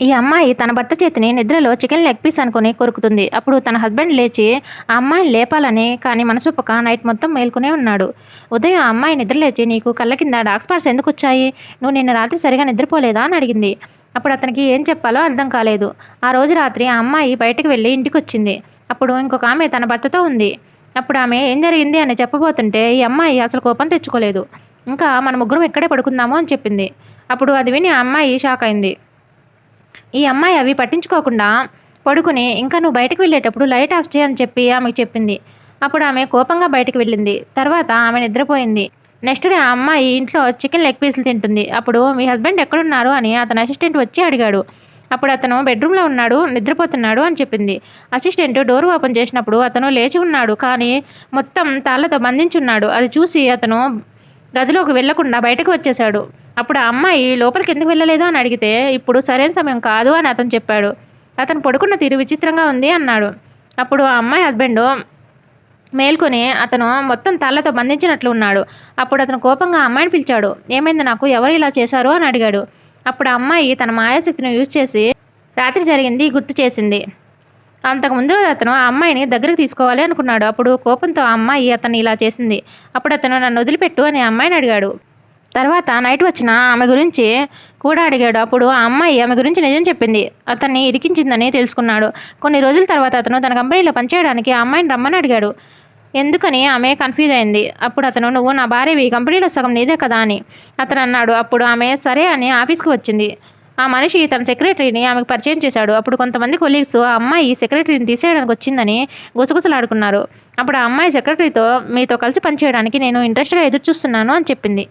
ఈ అమ్మాయి తన భర్త చేతిని నిద్రలో చికెన్ లెగ్ పీస్ అనుకుని కొరుకుతుంది. అప్పుడు తన హస్బెండ్ లేచి ఆ అమ్మాయిని లేపాలని కానీ మనసొప్పక నైట్ మొత్తం మేల్కొనే ఉన్నాడు. ఉదయం ఆ అమ్మాయి నిద్ర లేచి నీకు కళ్ళ కింద డార్క్ స్పాట్స్ ఎందుకు వచ్చాయి నువ్వు నిన్న రాత్రి సరిగా నిద్రపోలేదా? అని అడిగింది. అప్పుడు అతనికి ఏం చెప్పాలో అర్థం కాలేదు. ఆ రోజు రాత్రి ఆ అమ్మాయి బయటకు వెళ్ళి ఇంటికి వచ్చింది అప్పుడు ఇంకొక ఆమె తన భర్తతో ఉంది. అప్పుడు ఆమె ఏం జరిగింది అని చెప్పబోతుంటే ఈ అమ్మాయి అసలు కోపం తెచ్చుకోలేదు. ఇంకా మన ముగ్గురం ఇక్కడే పడుకుందాము అని చెప్పింది. అప్పుడు అది విని ఆ అమ్మాయి షాక్ అయింది. ఈ అమ్మాయి అవి పట్టించుకోకుండా పడుకుని ఇంకా నువ్వు బయటకు వెళ్ళేటప్పుడు లైట్ ఆఫ్ చేయని చెప్పి ఆమెకు చెప్పింది. అప్పుడు ఆమె కోపంగా బయటకు వెళ్ళింది. తర్వాత ఆమె నిద్రపోయింది. నెక్స్ట్ డే ఆ అమ్మాయి ఇంట్లో చికెన్ లెగ్ పీసులు తింటుంది. అప్పుడు మీ హస్బెండ్ ఎక్కడున్నారు? అని అతని అసిస్టెంట్ వచ్చి అడిగాడు. అప్పుడు అతను బెడ్రూమ్లో ఉన్నాడు నిద్రపోతున్నాడు అని చెప్పింది. అసిస్టెంట్ డోర్ ఓపెన్ చేసినప్పుడు అతను లేచి ఉన్నాడు కానీ మొత్తం తాళ్ళతో బంధించున్నాడు అది చూసి అతను గదిలోకి వెళ్ళకుండా బయటకు వచ్చేశాడు. అప్పుడు ఆ అమ్మాయి లోపలికి ఎందుకు వెళ్ళలేదు అని అడిగితే ఇప్పుడు సరైన సమయం కాదు అని అతను చెప్పాడు. అతను పడుకున్న తీరు విచిత్రంగా ఉంది అన్నాడు. అప్పుడు ఆ అమ్మాయి హస్బెండ్ మేల్కొని అతను మొత్తం తలతో బంధించినట్లు ఉన్నాడు. అప్పుడు అతను కోపంగా ఆ అమ్మాయిని పిలిచాడు. ఏమైంది నాకు? ఎవరు ఇలా చేశారు? అని అడిగాడు. అప్పుడు ఆ అమ్మాయి తన మాయాశక్తిని యూజ్ చేసి రాత్రి జరిగింది గుర్తు చేసింది. అంతకుముందు అతను ఆ అమ్మాయిని దగ్గరికి తీసుకోవాలి అనుకున్నాడు. అప్పుడు కోపంతో ఆ అమ్మాయి అతను ఇలా చేసింది. అప్పుడు అతను నన్ను వదిలిపెట్టు అని అమ్మాయిని అడిగాడు. తర్వాత నైట్ వచ్చిన ఆమె గురించి కూడా అడిగాడు. అప్పుడు ఆ అమ్మాయి ఆమె గురించి నిజం చెప్పింది. అతన్ని ఇరికించిందని తెలుసుకున్నాడు. కొన్ని రోజుల తర్వాత అతను తన కంపెనీలో పనిచేయడానికి ఆ అమ్మాయిని రమ్మని అడిగాడు. ఎందుకని? ఆమె కన్ఫ్యూజ్ అయింది. అప్పుడు అతను నువ్వు నా భార్యవి. కంపెనీలో సగం నీదే కదా అని అతను అన్నాడు. అప్పుడు ఆమె సరే అని ఆఫీస్కి వచ్చింది. ఆ మనిషి తన సెక్రటరీని ఆమెకు పరిచయం చేశాడు. అప్పుడు కొంతమంది కొలీగ్స్ ఆ అమ్మాయి సెక్రటరీని తీసేయడానికి వచ్చిందని గుసగుసలాడుకున్నారు. అప్పుడు ఆ అమ్మాయి సెక్రటరీతో మీతో కలిసి పనిచేయడానికి నేను ఇంట్రెస్ట్గా ఎదురు చూస్తున్నాను అని చెప్పింది.